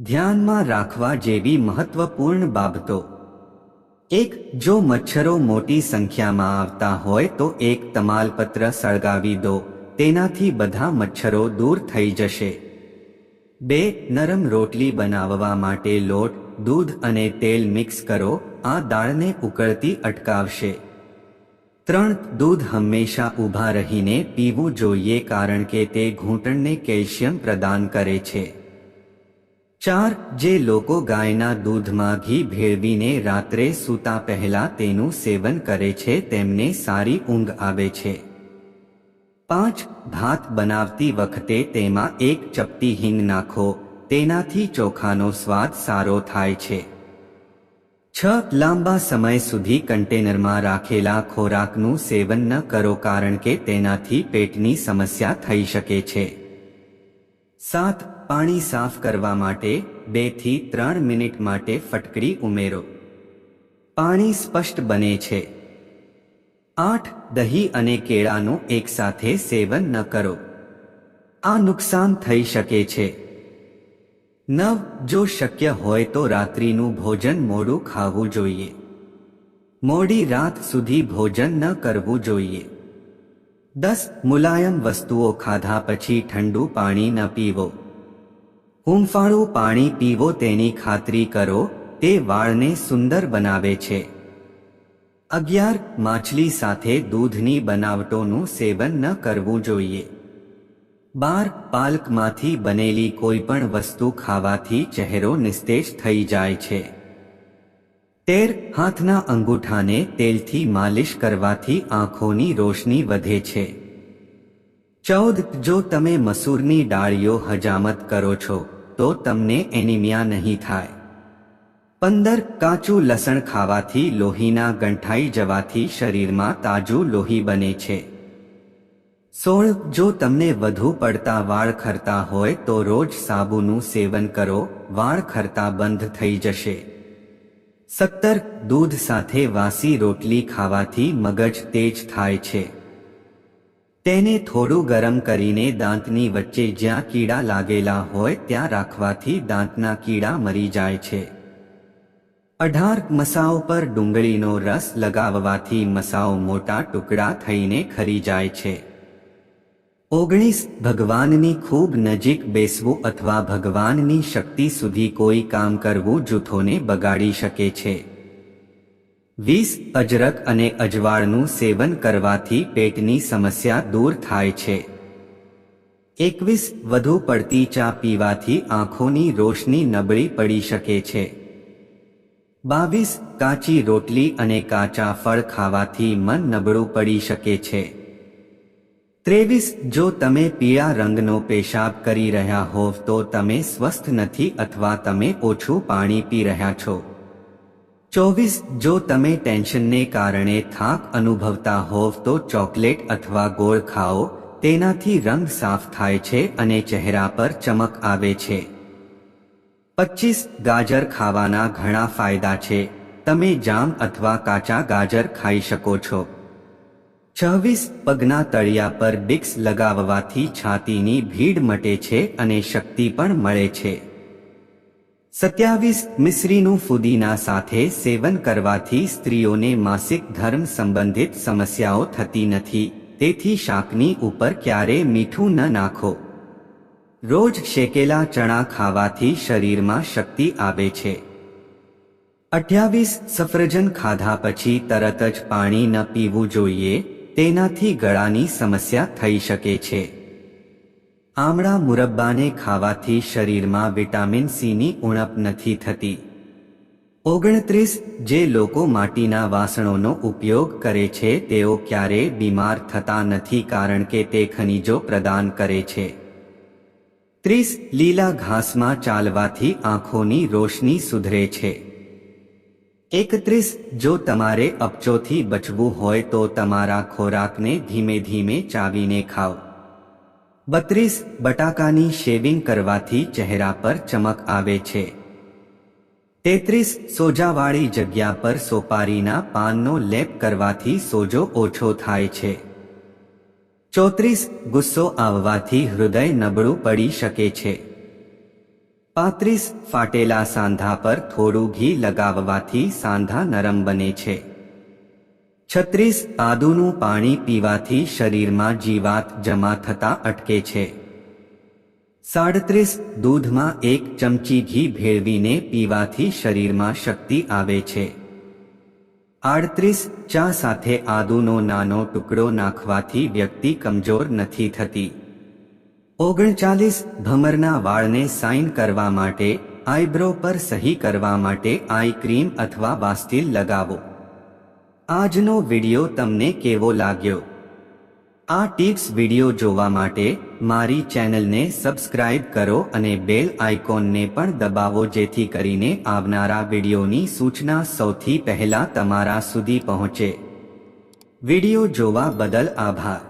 ધ્યાનમાં રાખવા જેવી મહત્વપૂર્ણ બાબતો. એક, જો મચ્છરો મોટી સંખ્યામાં આવતા હોય તો એક તમાલપત્ર સળગાવી દો, તેનાથી બધા મચ્છરો દૂર થઈ જશે. બે, નરમ રોટલી બનાવવા માટે લોટ, દૂધ અને તેલ મિક્સ કરો, આ દાળને ઉકળતી અટકાવશે. ત્રણ, દૂધ હંમેશા ઊભા રહીને પીવું જોઈએ કારણ કે તે ઘૂંટણને કેલ્શિયમ પ્રદાન કરે છે. ચાર, જે લોકો ગાયના દૂધમાં ઘી ભેળવીને રાત્રે સૂતા પહેલા તેનું સેવન કરે છે, તેમને સારી ઊંઘ આવે છે. પાંચ, ભાત બનાવતી વખતે તેમાં એક ચપટી હિંગ નાખો, તેનાથી ચોખાનો સ્વાદ સારો થાય છે. છ, લાંબા સમય સુધી કન્ટેનરમાં રાખેલા ખોરાકનું સેવન ન કરો કારણ કે તેનાથી પેટની સમસ્યા થઈ શકે છે. સાત પાણી સાફ કરવા માટે બેથી ત્રણ મિનિટ માટે ફટકડી ઉમેરો. પાણી સ્પષ્ટ બને છે. આઠ, દહીં અને કેળાનું એકસાથે સેવન ન કરો. આ નુકસાન થઈ શકે છે. નવ, જો શક્ય હોય તો રાત્રિનું ભોજન મોડું ખાવું જોઈએ. મોડી રાત સુધી ભોજન ન કરવું જોઈએ. દસ, મુલાયમ વસ્તુઓ ખાધા પછી ઠંડુ પાણી ન પીવો. હૂંફાળું પાણી પીવો તેની ખાતરી કરો, તે વાળને સુંદર બનાવે છે. અગિયાર, માછલી સાથે દૂધની બનાવટોનું સેવન ન કરવું જોઈએ. બાર, પાલકમાંથી બનેલી કોઈ પણ વસ્તુ ખાવાથી ચહેરો નિસ્તેજ થઈ જાય છે. તેર, હાથના અંગૂઠાને તેલથી માલિશ કરવાથી આંખોની રોશની વધે છે. ચૌદ, જો તમે મસૂરની ડાળીઓ હજામત કરો છો તો તમને એનિમિયા નહીં થાય. પંદર કાચું લસણ ખાવાથી લોહીના ગંઠાઈ જવાથી શરીરમાં તાજું લોહી બને છે. સોળ, જો તમને વધુ પડતા વાળ ખરતા હોય તો રોજ સાબુનું સેવન કરો, વાળ ખરતા બંધ થઈ જશે. સત્તર, દૂધ સાથે વાસી રોટલી ખાવાથી મગજ તેજ થાય છે. તેને થોડું ગરમ કરીને દાંતની વચ્ચે જ્યાં કીડા લાગેલા હોય ત્યાં રાખવાથી દાંતના કીડા મરી જાય છે. અઢાર મસાઓ પર ડુંગળીનો રસ લગાવવાથી મસાઓ મોટા ટુકડા થઈને ખરી જાય છે. ઓગણીસ, ભગવાનની ખૂબ નજીક બેસવું અથવા ભગવાનની શક્તિ સુધી કોઈ કામ કરવું જૂથોને બગાડી શકે છે. વીસ અજરક અને અજવાળનું સેવન કરવાથી પેટની સમસ્યા દૂર થાય છે. એકવીસ વધુ પડતી ચા પીવાથી આંખોની રોશની નબળી પડી શકે છે. બાવીસ કાચી રોટલી અને કાચા ફળ ખાવાથી મન નબળું પડી શકે છે. ત્રેવીસ જો તમે પીળા રંગનો પેશાબ કરી રહ્યા હોવ તો તમે સ્વસ્થ નથી અથવા તમે ઓછું પાણી પી રહ્યા છો. ચોવીસ, જો તમે ટેન્શનને કારણે થાક અનુભવતા હોવ તો ચોકલેટ અથવા ગોળ ખાઓ, તેનાથી રંગ સાફ થાય છે અને ચહેરા પર ચમક આવે છે. પચીસ, ગાજર ખાવાના ઘણા ફાયદા છે. તમે જામ અથવા કાચા ગાજર ખાઈ શકો છો. છવ્વીસ, પગના તળિયા પર ડિક્સ લગાવવાથી છાતીની ભીડ મટે છે અને શક્તિ પણ મળે છે. સત્યાવીસ મિશ્રીનું ફુદીના સાથે સેવન કરવાથી સ્ત્રીઓને માસિક ધર્મ સંબંધિત સમસ્યાઓ થતી નથી. તેથી શાકની ઉપર ક્યારે મીઠું ન નાખો. રોજ શેકેલા ચણા ખાવાથી શરીરમાં શક્તિ આવે છે. અઠ્યાવીસ સફરજન ખાધા પછી તરત જ પાણી ન પીવું જોઈએ, તેનાથી ગળાની સમસ્યા થઈ શકે છે. આમળા મુરબ્બાને ખાવાથી શરીરમાં વિટામિન સીની ઉણપ નથી થતી. ઓગણત્રીસ, જે લોકો માટીના વાસણોનો ઉપયોગ કરે છે, તેઓ ક્યારેય બીમાર થતા નથી કારણ કે તે ખનિજો પ્રદાન કરે છે. ત્રીસ, લીલા ઘાસમાં ચાલવાથી આંખોની રોશની સુધરે છે. એકત્રીસ, જો તમારે અપચોથી બચવું હોય તો તમારા ખોરાકને ધીમે ધીમે ચાવીને ખાઓ. બત્રીસ બટાકાની શેવિંગ કરવાથી ચહેરા પર ચમક આવે છે. તેત્રીસ સોજાવાળી જગ્યા પર સોપારીના પાનનો લેપ કરવાથી સોજો ઓછો થાય છે. ચોત્રીસ ગુસ્સો આવવાથી હૃદય નબળું પડી શકે છે. પાંત્રીસ ફાટેલા સાંધા પર થોડું ઘી લગાવવાથી સાંધા નરમ બને છે. છત્રીસ આદુનું પાણી પીવાથી શરીરમાં જીવાત જમા થતા અટકે છે. સાડત્રીસ દૂધમાં એક ચમચી ઘી ભેળવીને પીવાથી શરીરમાં શક્તિ આવે છે. આડત્રીસ ચા સાથે આદુનો નાનો ટુકડો નાખવાથી વ્યક્તિ કમજોર નથી થતી. ઓગણચાલીસ ભમરના વાળને સાઇન કરવા માટે આઈબ્રો પર સહી કરવા માટે આઈ ક્રીમ અથવા બાસ્ટિલ લગાવો. આજનો વિડિયો તમને કેવો લાગ્યો? આ ટિપ્સ વિડિયો જોવા માટે મારી ચેનલને સબસ્ક્રાઇબ કરો અને બેલ આઇકોનને પણ દબાવો જેથી કરીને આવનારા વિડિયોની સૂચના સૌથી પહેલા તમારા સુધી પહોંચે. વિડિયો જોવા બદલ આભાર.